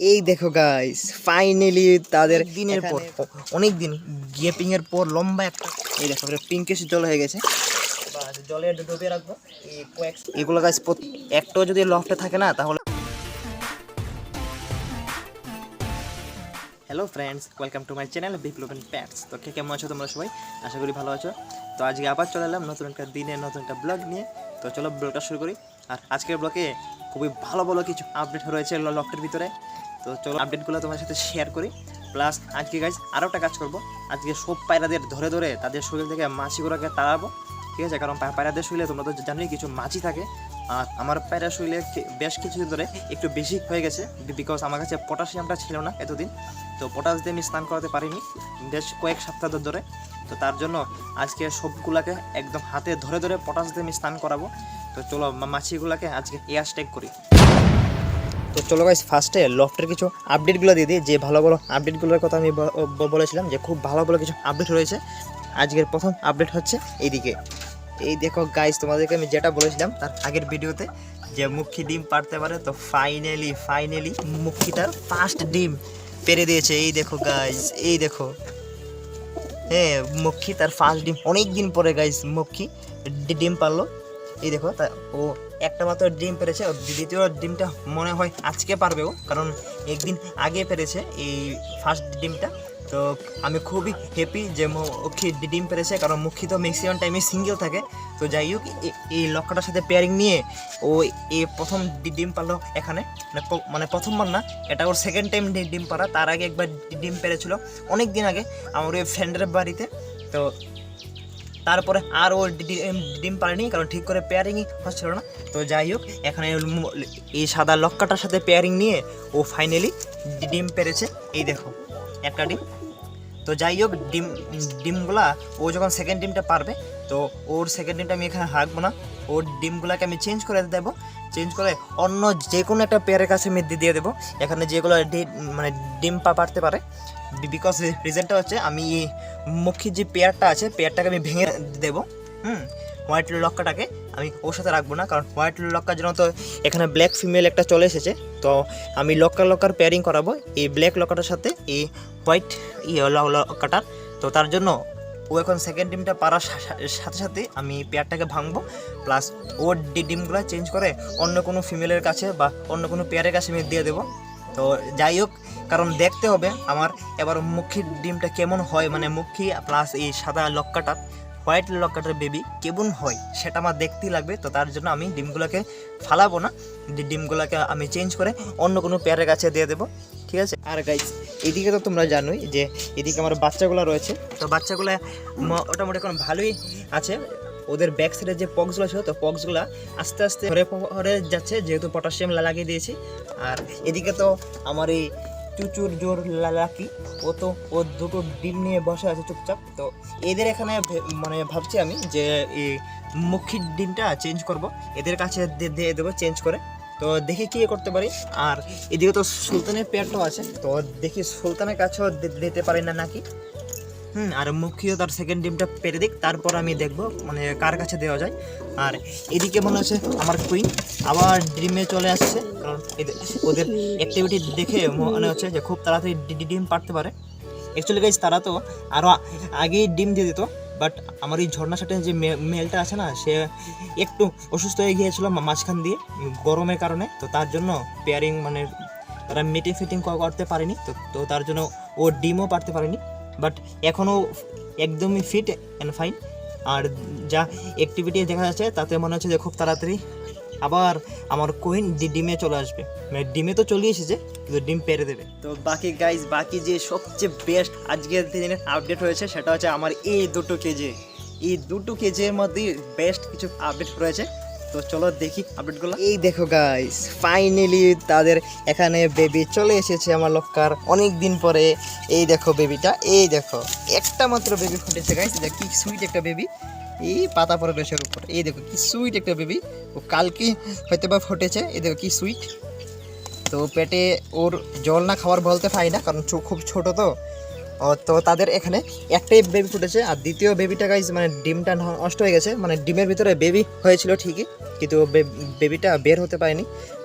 এই দেখো guys finally তাদের দিনের পর অনেক দিন গ্যাপিং এর পর লম্বা একটা এই দেখো পিঙ্কিশ জল হয়ে গেছে। বাস জলে ডুবে রাখব এগুলো গাছ একটাও যদি লফটে থাকে না তাহলে hello friends welcome to my channel বিপ্লবেন pets তো কে কেমন আছো তোমরা সবাই? আশা করি ভালো আছো। তো আজকে আবার চলে এলাম নতুন একটা দিনে নতুন একটা ব্লগ নিয়ে। তো চলো ব্লগটা শুরু করি। আর আজকের ব্লগে খুবই ভালো ভালো কিছু আপডেট রয়েছে লফটের ভিতরে। তো চলো আপডেটগুলো তোমার সাথে শেয়ার করি। প্লাস আজকে গাইজ আরও একটা কাজ করব। আজকে সব পায়রাদের ধরে ধরে তাদের শরীর থেকে মাছিগুলোকে তাড়াবো, ঠিক আছে? কারণ পায়রাদের শরীরে তোমরা তো জানোই কিছু মাছি থাকে। আর আমার পায়রা শরীরে বেশ কিছুদিন ধরে একটু বেশি হয়ে গেছে বিকজ আমার কাছে পটাশিয়ামটা ছিল না এতদিন। তো পটাশ দিয়ে আমি স্নান করাতে পারিনি, বেশ কয়েক সপ্তাহ ধরে তো তার জন্য আজকে সবগুলাকে একদম হাতে ধরে ধরে পটাশ দিয়ে আমি স্নান করাবো। তো চলো মাছিগুলাকে আজকে এয়ার স্টেক করি। তো চলো গাইস ফার্স্টে লফটের কিছু আপডেটগুলো দিয়ে দিই। যে ভালো ভালো আপডেটগুলোর কথা আমি বলেছিলাম, যে খুব ভালো ভালো কিছু আপডেট রয়েছে। আজকের প্রথম আপডেট হচ্ছে এইদিকে। এই দেখো গাইস তোমাদেরকে আমি যেটা বলেছিলাম তার আগের ভিডিওতে, যে মুখী ডিম পারতে পারে, তো ফাইনালি ফাইনালি মুখীটার ফার্স্ট ডিম পেরে দিয়েছে। এই দেখো গাইস এই দেখো। হ্যাঁ মক্ষী তার ফার্স্ট ডিম। অনেক দিন পরে গাইস মক্ষী ডিম পারল। এই দেখো তা, ও একটা মাত্র ডিম পেরেছে। দ্বিতীয় ডিমটা মনে হয় আজকে পারবেও কারণ একদিন আগে পেরেছে এই ফার্স্ট ডিমটা। তো আমি খুবই হ্যাপি যে মক্ষী ডিম পেরেছে, কারণ মুখী তো ম্যাক্সিমাম টাইমে সিঙ্গেল থাকে। তো যাই হোক এই লক্ষ্যটার সাথে পেয়ারিং নিয়ে ও এই প্রথম ডিম পারল এখানে। মানে মানে প্রথমবার না, এটা ওর সেকেন্ড টাইম ডিম পারা তার আগে একবার ডিম পেরেছিল অনেক দিন আগে, আমার ওই ফ্রেন্ডের বাড়িতে। তো তারপরে আর ও ডিম- ডিম পারেনি কারণ ঠিক করে পেয়ারিংই হচ্ছিল না। তো যাই হোক এখানে এই সাদা লক্কাটার সাথে পেয়ারিং নিয়ে ও ফাইনালি ডিম পেরেছে। এই দেখো, একটা ডিম। তো যাই হোক ডিম, ডিমগুলা, ও যখন সেকেন্ড ডিমটা পারবে, তো ওর সেকেন্ড ডিমটা আমি এখানে হাঁকবো না। ওর ডিমগুলাকে আমি চেঞ্জ করে দেবো। চেঞ্জ করে অন্য যে কোনো একটা পেয়ারের কাছে আমি দিয়ে দেবো। এখানে যেগুলো মানে ডিম পা পারতে পারে। বিকজ রিজনটা হচ্ছে আমি এই মুখী যে পেয়ারটা আছে, পেয়ারটাকে আমি ভেঙে দেবো, হুম? হোয়াইট লক্কাটাকে আমি ওর সাথে রাখব না, কারণ হোয়াইট লক্কার জন্য তো এখানে ব্ল্যাক ফিমেল একটা চলে এসেছে। তো আমি লক্কার লক্কার পেয়ারিং করাবো, এই ব্ল্যাক লক্কাটার সাথে এই হোয়াইট ইয়ে লক্কাটার। তো তার জন্য ও এখন সেকেন্ড ডিমটা পারার সাথে সাথে আমি পেয়ারটাকে ভাঙবো প্লাস ওর ডিমগুলো চেঞ্জ করে অন্য কোনো ফিমেলের কাছে বা অন্য কোনো পেয়ারের কাছে আমি দিয়ে দেবো। তো যাই হোক কারণ দেখতে হবে আমার এবার মুখীর ডিমটা কেমন হয় মানে মুখী প্লাস এই সাদা লক্কাটা হোয়াইট লক্কাটার বেবি কেমন হয় সেটা আমার দেখতেই লাগবে। তো তার জন্য আমি ডিমগুলোকে ফালাবো না ডিমগুলোকে আমি চেঞ্জ করে অন্য কোনো পেয়ারের কাছে দিয়ে দেবো, ঠিক আছে? আর গাইজ এদিকে তো তোমরা জানোই যে এদিকে আমার বাচ্চাগুলো রয়েছে। তো বাচ্চাগুলো মোটামুটি এখন ভালোই আছে। ওদের ব্যাক সাইডে যে পক্সগুলো ছিল, তো পক্সগুলো আস্তে আস্তে হরে হরে যাচ্ছে, যেহেতু পটাশিয়াম লাগিয়ে দিয়েছি। আর এদিকে তো আমার এই চুচুর জোর লালাকি। ও তো, ও দুটো ডিম নিয়ে বসে আছে চুপচাপ। তো এদের এখানে মানে ভাবছি আমি যে এই মুখির ডিমটা চেঞ্জ করব। এদের কাছে দিয়ে দেবো চেঞ্জ করে। তো দেখি কি করতে পারি। আর এদিকে তো সুলতানের পেটও আছে। তো দেখি সুলতানের কাছেও দিতে পারি না নাকি? হুম, আর মুখিও তার সেকেন্ড ডিমটা পেরে দিক, তারপর আমি দেখব মানে কার কাছে দেওয়া যায়। আর এদিকে মনে হচ্ছে আমার কুইন আবার ডিমে চলে আসছে, কারণ ওদের অ্যাক্টিভিটি দেখে মনে হচ্ছে যে খুব তাড়াতাড়ি ডিম পারতে পারে। অ্যাকচুয়ালি গাইজ তারা তো আরও আগেই ডিম দিয়ে দিত বাট আমার এই ঝর্ণা সাথে যে মেলটা আছে না, সে একটু অসুস্থ হয়ে গিয়েছিল মাঝখান দিয়ে, গরমের কারণে, তো তার জন্য পেয়ারিং মানে তারা মিটিং ফিটিং করতে পারেনি, তো তো তার জন্য ও ডিমও পারতে পারেনি। বাট এখনও একদমই ফিট অ্যান্ড ফাইন আর যা অ্যাক্টিভিটি দেখা যাচ্ছে, তাতে মনে হচ্ছে যে খুব তাড়াতাড়ি আবার আমার কোহিন ডিমে চলে আসবে। মানে ডিমে তো চলে এসেছে, কিন্তু ডিম পেরে দেবে। তো বাকি গাইজ বাকি যে সবচেয়ে বেস্ট আজকের দিনের আপডেট হয়েছে সেটা হচ্ছে আমার এই দুটো কেজি। এই দুটো কেজির মধ্যে বেস্ট কিছু আপডেট রয়েছে। তো চলো দেখি আপডেটগুলো এই দেখো গাইস ফাইনালি তাদের এখানে বেবি চলে এসেছে আমার লক্কার। অনেক দিন পরে এই দেখো বেবিটা এই দেখো, একটা মাত্র বেবি ফুটেছে গাইস দেখ কি সুইট একটা বেবি এই পাতা পরে রয়েছে উপর। এই দেখো, কি সুইট একটা বেবি ও কালকে হয়তো বা ফুটেছে, এই দেখো, কি সুইট তো পেটে ওর জল না খাওয়ার বলতে পারি না, কারণ খুব ছোট তো। তো তাদের এখানে একটাই বেবি ফুটেছে। আর দ্বিতীয় বেবিটা গাইজ মানে ডিমটা নষ্ট হয়ে গেছে। মানে ডিমের ভিতরে বেবি হয়েছিল ঠিকই, কিন্তু বেবিটা বের হতে পারেনি।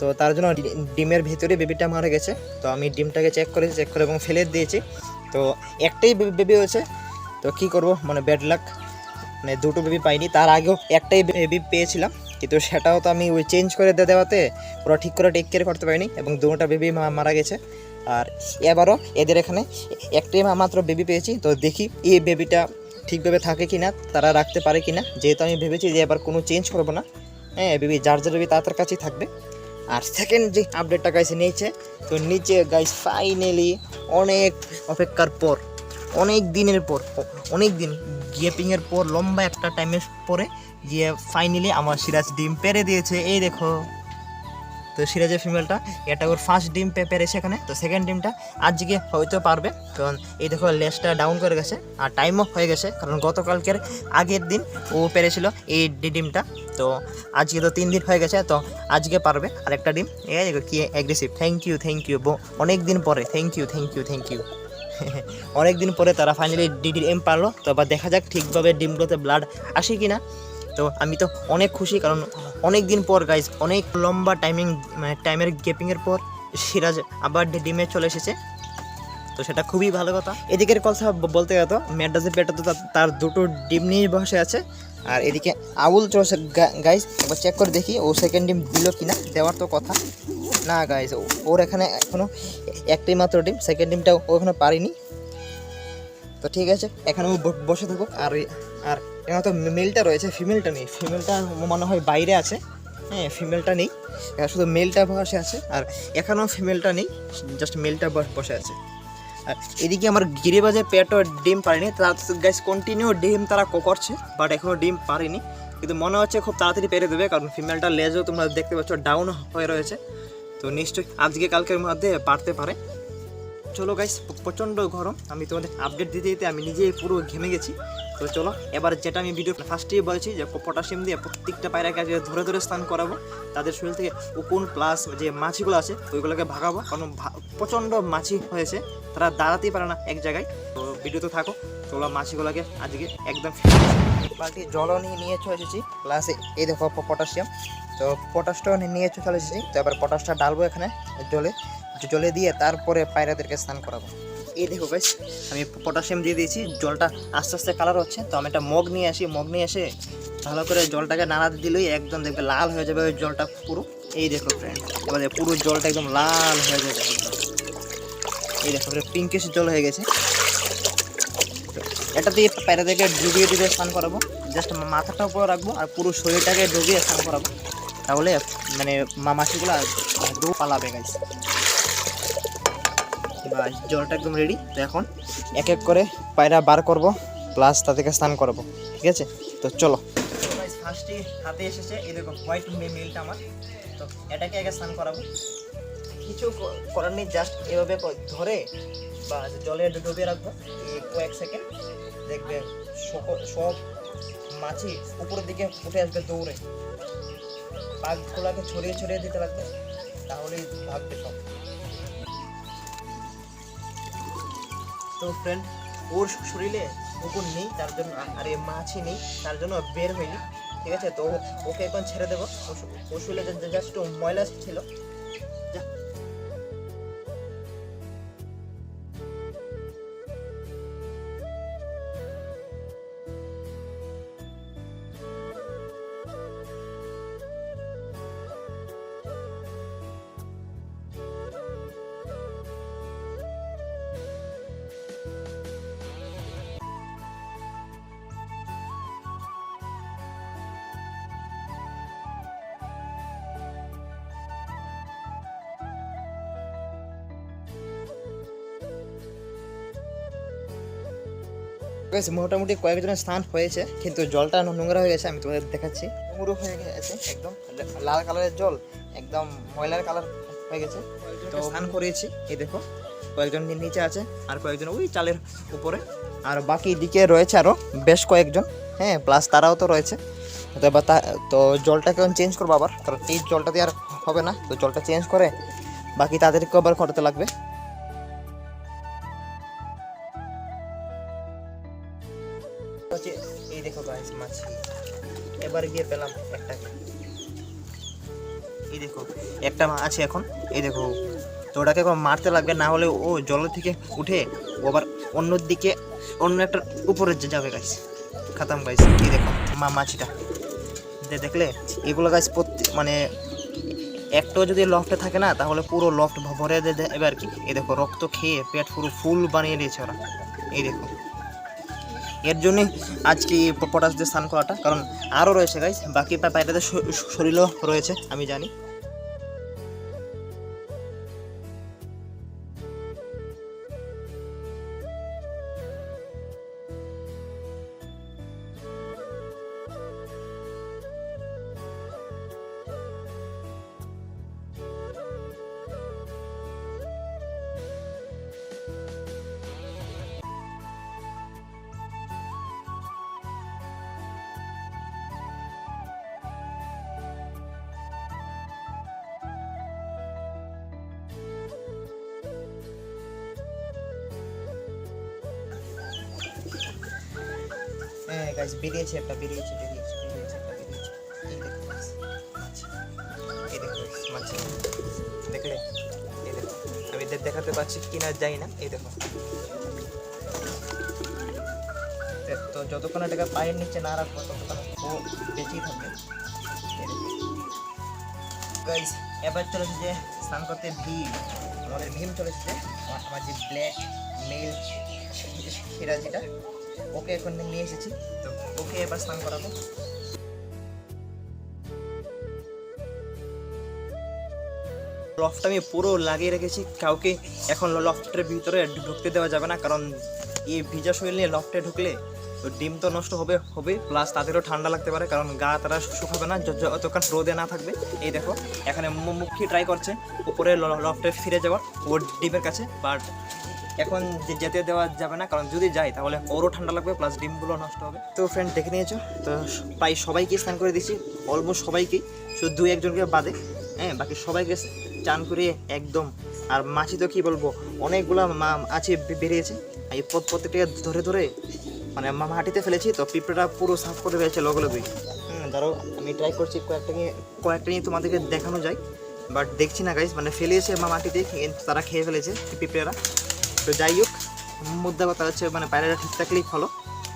তো তার জন্য ডিমের ভিতরে বেবিটা মারা গেছে। তো আমি ডিমটাকে চেক করেছি চেক করে এবং ফেলে দিয়েছি। তো একটাই বেবি হয়েছে। তো কি করব? মানে ব্যাড লাক মানে দুটো বেবি পাইনি। তার আগেও একটাই বেবি পেয়েছিলাম। কিন্তু সেটাও তো আমি ওই চেঞ্জ করে দেওয়াতে পুরো ঠিক করে টেক কেয়ার করতে পারিনি এবং দুটা বেবি মারা গেছে। আর এবারও এদের এখানে একটাই মা- মাত্র বেবি পেয়েছি। তো দেখি এই বেবিটা ঠিকভাবে থাকে কি না তারা রাখতে পারে কি না যেহেতু আমি ভেবেছি যে এবার কোনো চেঞ্জ করব না। হ্যাঁ বেবি যার যার বেবি, তার কাছেই থাকবে। আর সেকেন্ড যে আপডেটটা গাইছে নিয়েছে, তো নিচে গাইস ফাইনালি অনেক অপেক্ষার পর, অনেক দিনের পর, অনেক দিন গ্যাপিংয়ের পর, লম্বা একটা টাইমের পরে গিয়ে ফাইনালি আমার সিরাজ ডিম পেরে দিয়েছে। এই দেখো। তো সিরাজের ফিমেলটা এটা ওর ফার্স্ট ডিম পেরেছে এখানে। তো সেকেন্ড ডিমটা আজকে হয়তো পারবে। কারণ এই দেখো লেসটা ডাউন করে গেছে আর টাইমও হয়ে গেছে। কারণ গতকালকের আগের দিন ও পেরেছিল এই ডিমটা। তো আজকে তো তিন দিন হয়ে গেছে, তো আজকে পারবে আরেকটা ডিম। এই দেখো কি aggressive thank you thank you অনেক দিন পরে thank you thank you thank you অনেক দিন পরে তারা ফাইনালি ডিডি এম পারল। তো আবার দেখা যাক ঠিকভাবে ডিমগুলোতে ব্লাড আসে কি না তো আমি তো অনেক খুশি, কারণ অনেক দিন পর গাইজ অনেক লম্বা টাইমিং মানে টাইমের গ্যাপিংয়ের পর সিরাজ আবার ডিমে চলে এসেছে। তো সেটা খুবই ভালো কথা। এদিকের কথা বলতে গেলে তো ম্যাডাসের পেটা তো তার- দুটো ডিম নিয়ে বসে আছে। আর এদিকে আউল চলছে গাইজ একবার চেক করে দেখি, ও সেকেন্ড ডিম দিল কিনা, দেওয়ার তো কথা। না গাইজ ওর এখানে এখনও একটাই মাত্র ডিম সেকেন্ড ডিমটা ও এখনও পারিনি। তো ঠিক আছে, এখানে বসে থাকুক, আর আর এখানে তো মেলটা রয়েছে ফিমেলটা নেই। ফিমেলটা মনে হয় বাইরে আছে। হ্যাঁ ফিমেলটা নেই। এখানে শুধু মেলটা বসে আছে, আর এখানেও ফিমেলটা নেই জাস্ট মেলটা বসে আছে। আর এদিকে আমার গিরিবাজে পেটও ডিম পারেনি তারা গাইস কন্টিনিউ ডিম তারা করছে বাট এখনও ডিম পারেনি কিন্তু মনে হচ্ছে খুব তাড়াতাড়ি পেরে দেবে, কারণ ফিমেলটা লেজও তোমরা দেখতে পাচ্ছ ডাউন হয়ে রয়েছে। তো নিশ্চয়ই আজকে কালকের মধ্যে পারতে পারে। চলো গাইস প্রচণ্ড গরম। আমি তোমাদের আপডেট দিতে দিতে আমি নিজেই পুরো ঘেমে গেছি। তো চলো, এবার যেটা আমি ভিডিও ফার্স্টেই বলেছি যে পটাশিয়াম দিয়ে প্রত্যেকটা পায়রাকে আজকে ধরে ধরে স্নান করাবো। তাদের শরীর থেকে উকুন প্লাস যে মাছিগুলো আছে, ওইগুলোকে ভাগাবো। কারণ প্রচণ্ড মাছি হয়েছে, তারা দাঁড়াতেই পারে না এক জায়গায়। তো ভিডিওতে থাকো চলো মাছিগুলোকে আজকে একদম বাকি জলও নিয়ে নিয়ে চলে এসেছি প্লাস এই দেখো পটাশিয়াম তো পটাশটাও নিয়ে চলে এসেছি। তো এবার পটাশটা ডালবো এখানে জলে। জলে দিয়ে তারপরে পায়রাদেরকে স্নান করাবো। এই দেখো গাইস আমি পটাশিয়াম দিয়ে দিয়েছি, জলটা আস্তে আস্তে কালার হচ্ছে, তো আমি একটা মগ নিয়ে আসি, মগ নিয়ে এসে ভালো করে জলটাকে নাড়া দিলেই একদম দেখবে লাল হয়ে যাবে ওই জলটা পুরো। এই দেখো ফ্রেন্ড এবারে পুরো জলটা একদম লাল হয়ে যাবে এই দেখো পিঙ্কিশ জল হয়ে গেছে। এটা দিয়ে প্যারাদেরকে ডুবিয়ে ডুবিয়ে স্নান করাবো জাস্ট মাথাটা উপরে রাখব আর পুরো শরীরটাকে ডুবিয়ে স্নান করাবো। তাহলে মানে মা- মাছিগুলো দৌ পালাবে গাইস বা জলটা একদম রেডি তো এখন এক এক করে পায়রা বার করব প্লাস তাদেরকে স্নান করাবো, ঠিক আছে? তো চলো। ফার্স্টে হাতে এসেছে, এই দেখো হোয়াইট মেলটা আমার। তো এটাকে আগে স্নান করাবো। কিছু করার নেই জাস্ট এভাবে ধরে বা জলে ডুবিয়ে রাখব। কয়েক সেকেন্ড দেখবে সব মাছি উপরের দিকে উঠে আসবে দৌড়ে। পাকগুলোকে ছড়িয়ে ছড়িয়ে দিতে লাগবে, তাহলেই ভাববে সব। তো ফ্রেন্ড ওর শরীরে কুকুর নেই, তার জন্য আর এ মাছি নেই, তার জন্য বের হয়নি, ঠিক আছে? তো ওকে এখন ছেড়ে দেবো। ও শ- ওর শরীরে জাস্ট ময়লা ছিল Guys, মোটামুটি কয়েকজনের স্নান হয়েছে কিন্তু জলটা নোংরা হয়ে গেছে আমি তোমাদের দেখাচ্ছি। নোংরা হয়ে গেছে একদম লাল কালারের জল একদম ময়লার কালার হয়ে গেছে। তো স্নান করিয়েছি এই দেখো কয়েকজন নিচে আছে আর কয়েকজন ওই চালের উপরে। আর বাকি দিকে রয়েছে আরও বেশ কয়েকজন হ্যাঁ প্লাস তারাও তো রয়েছে। তো এবার তা তো জলটাকে চেঞ্জ করব আবার কারণ এই জলটা দিয়ে আর হবে না তো জলটা চেঞ্জ করে বাকি তাদেরকেও আবার করতে লাগবে। হচ্ছে, এই দেখো গাইস মাছি। এবার গিয়ে পেলাম একটাকে এই দেখো, একটা আছে এখন। এই দেখো, তো ওটাকে এখন মারতে লাগবে, না হলে ও জলের থেকে উঠে ও আবার অন্য দিকে, অন্য একটা উপরে যাবে গাইস খাতাম গাইস এই দেখো, মা মাছিটা। দেখলে, এগুলো গাছ প্রত্যেক মানে একটাও যদি লফটে থাকে না, তাহলে পুরো লফট ভরে দেবে আর কি? এই দেখো, রক্ত খেয়ে পেট পুরো ফুল বানিয়ে দিয়েছে ওরা। এই দেখো। এর জন্যে আজকে পটাশ দিয়ে স্নান করাটা, কারণ আরও রয়েছে গাইস বাকি পায়রাদের শরীরও রয়েছে, আমি জানি। হ্যাঁ গাইস বেরিয়েছে একটা, বেরিয়েছে বেরিয়েছে বেরিয়েছে একটা, বেরিয়েছে। এই দেখো এই দেখো মাছ। দেখলে? এই দেখো, আমি দে- দেখাতে পারছি কিনা যাই না। এই দেখো। তো যতক্ষণ এটাকে পায়ের নিচে না রাখব, ততক্ষণ ও বেঁচেই থাকবে। গাইস এবার চলেছে যে স্নান করতে আমাদের ভীম চলেছে যে আমার যে ব্ল্যাক মেল সিরাজিটা ওকে এখন নিয়ে এসেছি। তো ওকে এবার স্নান করাবো। লফটা আমি পুরো লাগিয়ে রেখেছি। কাউকে এখন লফটের ভিতরে ঢুকতে দেওয়া যাবে না, কারণ এই ভিজা শরীর নিয়ে লফটে ঢুকলে তো ডিম তো নষ্ট হবে হবে। প্লাস তাদেরও ঠান্ডা লাগতে পারে, কারণ গা তারা শুকাবে না যতক্ষণ রোদে না থাকবে। এই দেখো, এখানে মুখী ট্রাই করছে, উপরে লফটে ফিরে যাওয়ার, ওর ডিমের কাছে বাট এখন যেতে দেওয়া যাবে না, কারণ যদি যাই তাহলে ওরও ঠান্ডা লাগবে প্লাস ডিমগুলো নষ্ট হবে। তো ফ্রেন্ড দেখে নিয়েছো, তো প্রায় সবাইকে স্নান করে দিয়েছি অলমোস্ট সবাইকেই, শুধু দুই একজনকে বাদে হ্যাঁ বাকি সবাইকে চান করিয়ে একদম। আর মাছি তো কি বলব, অনেকগুলো আছে বেরিয়েছে এই প্রত- প্রত্যেকটাকে ধরে ধরে মানে মাটিতে ফেলেছি, তো পিঁপড়াটা পুরো সাফ করে ফেলেছে লগলে দুই হুম, ধরো, আমি ট্রাই করছি কয়েকটা নিয়ে কয়েকটা নিয়ে তোমাদেরকে দেখানো যায় বাট দেখছি না গাইস মানে ফেলেছে মা মাটিতে তারা খেয়ে ফেলেছে, পিঁপড়েরা। তো যাই হোক, মুদ্রা কথা হচ্ছে মানে পায়রাটা ঠিক থাকলেই ভালো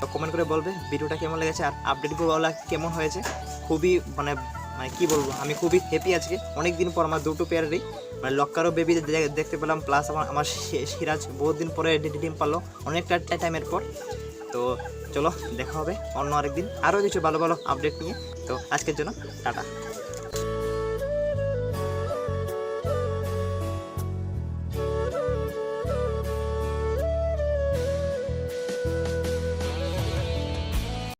তো কমেন্ট করে বলবে ভিডিওটা কেমন লেগেছে আর আপডেটগুলো কেমন হয়েছে। খুবই মানে মানে কি বলব, আমি খুবই হ্যাপি আজকে। অনেক দিন পর আমার দুটো পেয়ারেরই মানে লক্কারও বেবি দেখতে পেলাম প্লাস আমার আমার সিরাজ বহুত দিন পরে ডিম পারল, অনেকটা টাইমের পর। তো চলো, দেখা হবে অন্য আরেকদিন। আরও কিছু ভালো ভালো আপডেট নিয়ে। তো আজকের জন্য, টাটা।